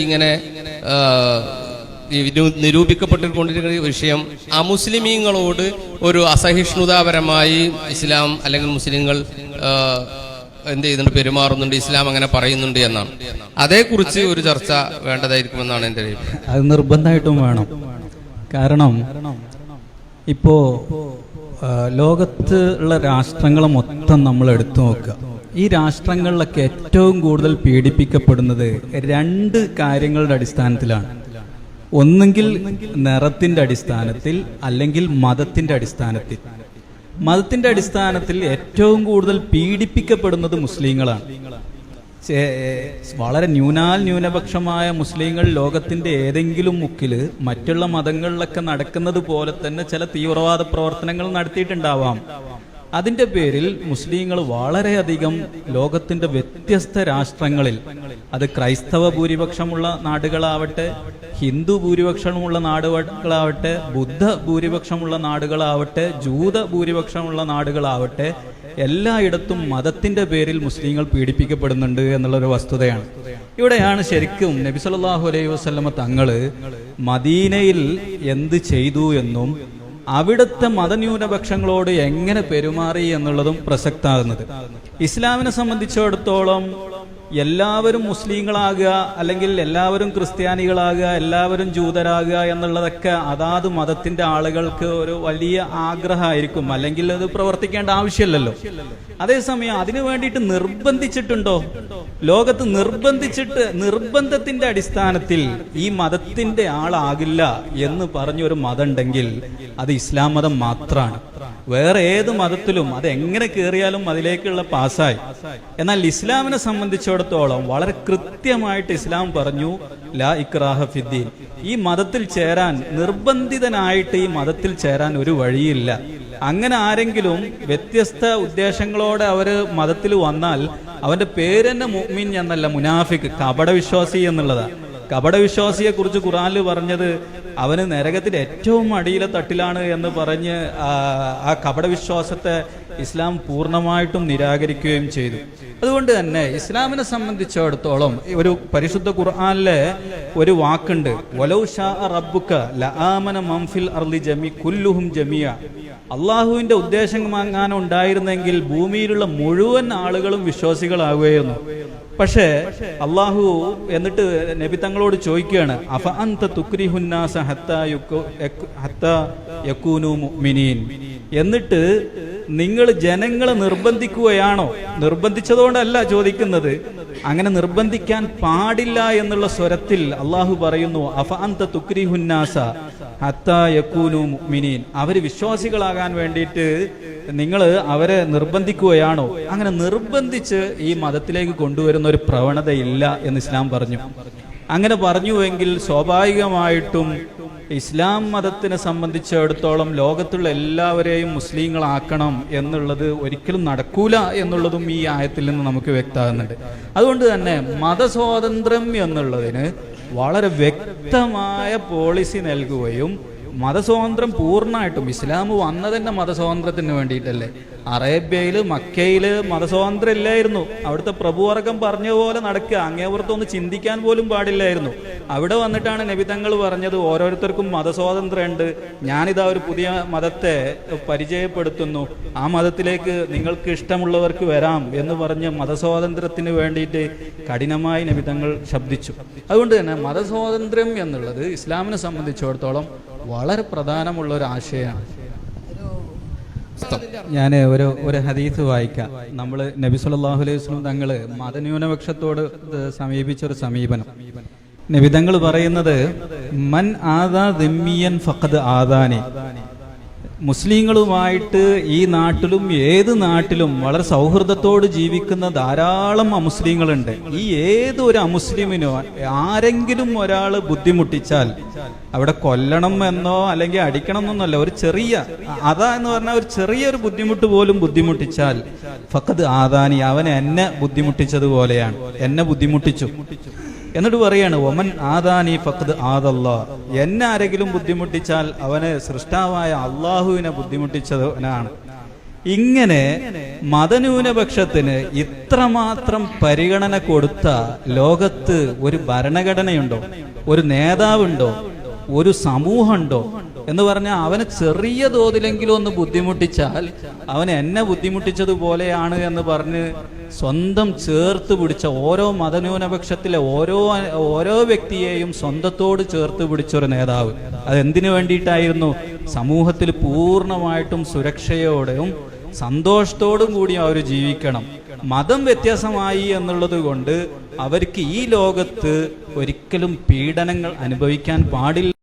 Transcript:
ഇങ്ങനെ നിരൂപിക്കപ്പെട്ടുകൊണ്ടിരിക്കുന്ന വിഷയം. അമുസ്ലിമീങ്ങളോട് ഒരു അസഹിഷ്ണുതാപരമായി ഇസ്ലാം അല്ലെങ്കിൽ മുസ്ലിങ്ങൾ എന്ത് ചെയ്യുന്നുണ്ട് പെരുമാറുന്നുണ്ട് ഇസ്ലാം അങ്ങനെ പറയുന്നുണ്ട് എന്നാണ്. അതേക്കുറിച്ച് ഒരു ചർച്ച വേണ്ടതായിരിക്കുമെന്നാണ് അഭിപ്രായം. അത് നിർബന്ധമായിട്ടും വേണം. കാരണം ഇപ്പോ ലോകത്ത് ഉള്ള രാഷ്ട്രങ്ങൾ മൊത്തം നമ്മൾ എടുത്തു നോക്കുക. ഈ രാഷ്ട്രങ്ങളിലൊക്കെ ഏറ്റവും കൂടുതൽ പീഡിപ്പിക്കപ്പെടുന്നത് രണ്ട് കാര്യങ്ങളുടെ അടിസ്ഥാനത്തിലാണ്. ഒന്നെങ്കിൽ നിറത്തിന്റെ അടിസ്ഥാനത്തിൽ അല്ലെങ്കിൽ മതത്തിന്റെ അടിസ്ഥാനത്തിൽ. മതത്തിന്റെ അടിസ്ഥാനത്തിൽ ഏറ്റവും കൂടുതൽ പീഡിപ്പിക്കപ്പെടുന്നത് മുസ്ലിങ്ങളാണ്. വളരെ ന്യൂനാൽ ന്യൂനപക്ഷമായ മുസ്ലിങ്ങൾ ലോകത്തിന്റെ ഏതെങ്കിലും മുക്കിൽ മറ്റുള്ള മതങ്ങളിലൊക്കെ നടക്കുന്നത് പോലെ തന്നെ ചില തീവ്രവാദ പ്രവർത്തനങ്ങൾ നടത്തിയിട്ടുണ്ടാവാം. അതിന്റെ പേരിൽ മുസ്ലിങ്ങൾ വളരെയധികം ലോകത്തിന്റെ വ്യത്യസ്ത രാഷ്ട്രങ്ങളിൽ അത് ക്രൈസ്തവ ഭൂരിപക്ഷമുള്ള നാടുകളാവട്ടെ ഹിന്ദു ഭൂരിപക്ഷമുള്ള നാടുകളാവട്ടെ ബുദ്ധ ഭൂരിപക്ഷമുള്ള നാടുകളാവട്ടെ ജൂത ഭൂരിപക്ഷമുള്ള നാടുകളാവട്ടെ എല്ലായിടത്തും മതത്തിന്റെ പേരിൽ മുസ്ലിങ്ങൾ പീഡിപ്പിക്കപ്പെടുന്നുണ്ട് എന്നുള്ളൊരു വസ്തുതയാണ്. ഇവിടെയാണ് ശരിക്കും നബി സല്ലല്ലാഹു അലൈഹി വസ്ലമ തങ്ങൾ മദീനയിൽ എന്ത് ചെയ്തു എന്നും അവിടുത്തെ മതന്യൂനപക്ഷങ്ങളോട് എങ്ങനെ പെരുമാറി എന്നുള്ളതും പ്രസക്താകുന്നത്. ഇസ്ലാമിനെ സംബന്ധിച്ചിടത്തോളം എല്ലാവരും മുസ്ലിങ്ങളാകുക അല്ലെങ്കിൽ എല്ലാവരും ക്രിസ്ത്യാനികളാകുക എല്ലാവരും ജൂതരാകുക എന്നുള്ളതൊക്കെ അതാത് മതത്തിന്റെ ആളുകൾക്ക് ഒരു വലിയ ആഗ്രഹമായിരിക്കും. അല്ലെങ്കിൽ അത് പ്രവർത്തിക്കേണ്ട ആവശ്യമില്ലല്ലോ. അതേസമയം അതിനു വേണ്ടിയിട്ട് നിർബന്ധിച്ചിട്ടുണ്ടോ? ലോകത്ത് നിർബന്ധിച്ചിട്ട് നിർബന്ധത്തിന്റെ അടിസ്ഥാനത്തിൽ ഈ മതത്തിന്റെ ആളാകില്ല എന്ന് പറഞ്ഞൊരു മതം ഉണ്ടെങ്കിൽ അത് ഇസ്ലാം മതം മാത്രമാണ് വേറെ ഏത് മതത്തിലും അത് എങ്ങനെ കയറിയാലും അതിലേക്കുള്ള പാസ്സായി. എന്നാൽ ഇസ്ലാമിനെ സംബന്ധിച്ചിടത്തോളം വളരെ കൃത്യമായിട്ട് ഇസ്ലാം പറഞ്ഞു ലാ ഇക്രാഹ ഫിദ്ദീൻ. ഈ മതത്തിൽ ചേരാൻ നിർബന്ധിതനായിട്ട് ഈ മതത്തിൽ ചേരാൻ ഒരു വഴിയില്ല. അങ്ങനെ ആരെങ്കിലും വ്യത്യസ്ത ഉദ്ദേശങ്ങളോടെ അവർ മതത്തിൽ വന്നാൽ അവന്റെ പേര് തന്നെ മുഅ്മിൻ എന്നല്ല മുനാഫിക് കപടവിശ്വാസി എന്നുള്ളതാണ് കപടവിശ്വാസിയെ കുറിച്ച് ഖുറാനിൽ പറഞ്ഞത് അവന് നരകത്തിന്റെ ഏറ്റവും അടിയിലെ തട്ടിലാണ് എന്ന് പറഞ്ഞ് ആ, കപട കപടവിശ്വാസത്തെ ഇസ്ലാം പൂർണമായിട്ടും നിരാകരിക്കുകയും ചെയ്തു. അതുകൊണ്ട് തന്നെ ഇസ്ലാമിനെ സംബന്ധിച്ചിടത്തോളം ഒരു പരിശുദ്ധ ഖുർആാനിലെ ഒരു വാക്കുണ്ട് അള്ളാഹുവിന്റെ ഉദ്ദേശം വാങ്ങാൻ ഉണ്ടായിരുന്നെങ്കിൽ ഭൂമിയിലുള്ള മുഴുവൻ ആളുകളും വിശ്വാസികളാകുകയായിരുന്നു. പക്ഷേ അള്ളാഹു എന്നിട്ട് നബി തങ്ങളോട് ചോദിക്കുകയാണ് അഫ അന്ത തുക്രിഹുന്നാസ മുഅ്മിനീൻ? എന്നിട്ട് നിങ്ങൾ ജനങ്ങളെ നിർബന്ധിക്കുകയാണോ? നിർബന്ധിച്ചതുകൊണ്ടല്ല ചോദിക്കുന്നത്. അങ്ങനെ നിർബന്ധിക്കാൻ പാടില്ല എന്നുള്ള സ്വരത്തിൽ അള്ളാഹു പറയുന്നു അഫ അന്ത തുക്രിഹുന്നാസ മുഅ്മിനീൻ. അവർ വിശ്വാസികളാകാൻ വേണ്ടിയിട്ട് നിങ്ങൾ അവരെ നിർബന്ധിക്കുകയാണോ? അങ്ങനെ നിർബന്ധിച്ച് ഈ മതത്തിലേക്ക് കൊണ്ടുവരുന്ന ഒരു പ്രവണതയില്ല എന്ന് ഇസ്ലാം പറഞ്ഞു. അങ്ങനെ പറഞ്ഞുവെങ്കിൽ സ്വാഭാവികമായിട്ടും ഇസ്ലാം മതത്തിനെ സംബന്ധിച്ചിടത്തോളം ലോകത്തുള്ള എല്ലാവരെയും മുസ്ലിങ്ങളാക്കണം എന്നുള്ളത് ഒരിക്കലും നടക്കൂല എന്നുള്ളതും ഈ ആയത്തിൽ നിന്ന് നമുക്ക് വ്യക്തമാകുന്നുണ്ട്. അതുകൊണ്ട് തന്നെ മതസ്വാതന്ത്ര്യം എന്നുള്ളതിന് വളരെ വ്യക്തമായ പോളിസി നൽകുകയും മതസ്വാതന്ത്ര്യം പൂർണമായിട്ടും ഇസ്ലാം വന്നതന്നെ മതസ്വാതന്ത്ര്യത്തിന് വേണ്ടിയിട്ടല്ലേ? അറേബ്യയിൽ മക്കയിൽ മതസ്വാതന്ത്ര്യം ഇല്ലായിരുന്നു. അവിടുത്തെ പ്രഭുവർഗം പറഞ്ഞ പോലെ നടക്കുക അങ്ങേപുറത്തൊന്ന് ചിന്തിക്കാൻ പോലും പാടില്ലായിരുന്നു. അവിടെ വന്നിട്ടാണ് നബി തങ്ങൾ പറഞ്ഞത് ഓരോരുത്തർക്കും മതസ്വാതന്ത്ര്യം ഉണ്ട് ഞാനിതാ ഒരു പുതിയ മതത്തെ പരിചയപ്പെടുത്തുന്നു. ആ മതത്തിലേക്ക് നിങ്ങൾക്ക് ഇഷ്ടമുള്ളവർക്ക് വരാം എന്ന് പറഞ്ഞ് മതസ്വാതന്ത്ര്യത്തിന് വേണ്ടിയിട്ട് കഠിനമായി നബി തങ്ങൾ ശബ്ദിച്ചു. അതുകൊണ്ട് തന്നെ മതസ്വാതന്ത്ര്യം എന്നുള്ളത് ഇസ്ലാമിനെ സംബന്ധിച്ചിടത്തോളം വളരെ പ്രധാനമുള്ള ഒരു ആശയമാണ് ഞാൻ ഒരു ഒരു ഹദീസ് വായിക്കാം. നമ്മൾ നബി സല്ലല്ലാഹു അലൈഹി വസല്ലം തങ്ങൾ മതന്യൂനപക്ഷത്തോട് സമീപിച്ചൊരു സമീപനം. നബി തങ്ങൾ പറയുന്നത് മൻ ആദാ ദിമ്മിയൻ ഫഖദ് ആദാനി. മുസ്ലിങ്ങളുമായിട്ട് ഈ നാട്ടിലും ഏത് നാട്ടിലും വളരെ സൗഹൃദത്തോട് ജീവിക്കുന്ന ധാരാളം അമുസ്ലിങ്ങളുണ്ട്. ഈ ഏതൊരു അമുസ്ലിമിനോ ആരെങ്കിലും ഒരാൾ ബുദ്ധിമുട്ടിച്ചാൽ അവിടെ കൊല്ലണം എന്നോ അല്ലെങ്കിൽ അടിക്കണം എന്നൊന്നല്ല ഒരു ചെറിയ അതാ എന്ന് പറഞ്ഞാൽ ഒരു ചെറിയൊരു ബുദ്ധിമുട്ട് പോലും ബുദ്ധിമുട്ടിച്ചാൽ ഫക്കത് ആദാനി അവൻ എന്നെ ബുദ്ധിമുട്ടിച്ചതുപോലെയാണ്. എന്നെ ബുദ്ധിമുട്ടിച്ചു. എന്നിട്ട് പറയാണ് ഒമൻ ആദാനി ഫഖദ് ആദല്ലാ. എന്നെ ആരെങ്കിലും ബുദ്ധിമുട്ടിച്ചാൽ അവനെ സൃഷ്ടാവായ അള്ളാഹുവിനെ ബുദ്ധിമുട്ടിച്ചവനാണ്. ഇങ്ങനെ മതന്യൂനപക്ഷത്തിന് ഇത്രമാത്രം പരിഗണന കൊടുത്ത ലോകത്ത് ഒരു ഭരണഘടനയുണ്ടോ? ഒരു നേതാവുണ്ടോ? ഒരു സമൂഹമുണ്ടോ? എന്ന് പറഞ്ഞാൽ അവന് ചെറിയ തോതിലെങ്കിലും ഒന്ന് ബുദ്ധിമുട്ടിച്ചാൽ അവൻ എന്നെ ബുദ്ധിമുട്ടിച്ചതുപോലെയാണ് എന്ന് പറഞ്ഞ് സ്വന്തം ചേർത്ത് പിടിച്ച ഓരോ മതന്യൂനപക്ഷത്തിലെ ഓരോ ഓരോ വ്യക്തിയെയും സ്വന്തത്തോട് ചേർത്ത് പിടിച്ചൊരു നേതാവ്. അതെന്തിനു വേണ്ടിയിട്ടായിരുന്നു? സമൂഹത്തിൽ പൂർണമായിട്ടും സുരക്ഷയോടെയും സന്തോഷത്തോടും കൂടി അവർ ജീവിക്കണം. മതം വ്യത്യാസമായി എന്നുള്ളത് കൊണ്ട് അവർക്ക് ഈ ലോകത്ത് ഒരിക്കലും പീഡനങ്ങൾ അനുഭവിക്കാൻ പാടില്ല.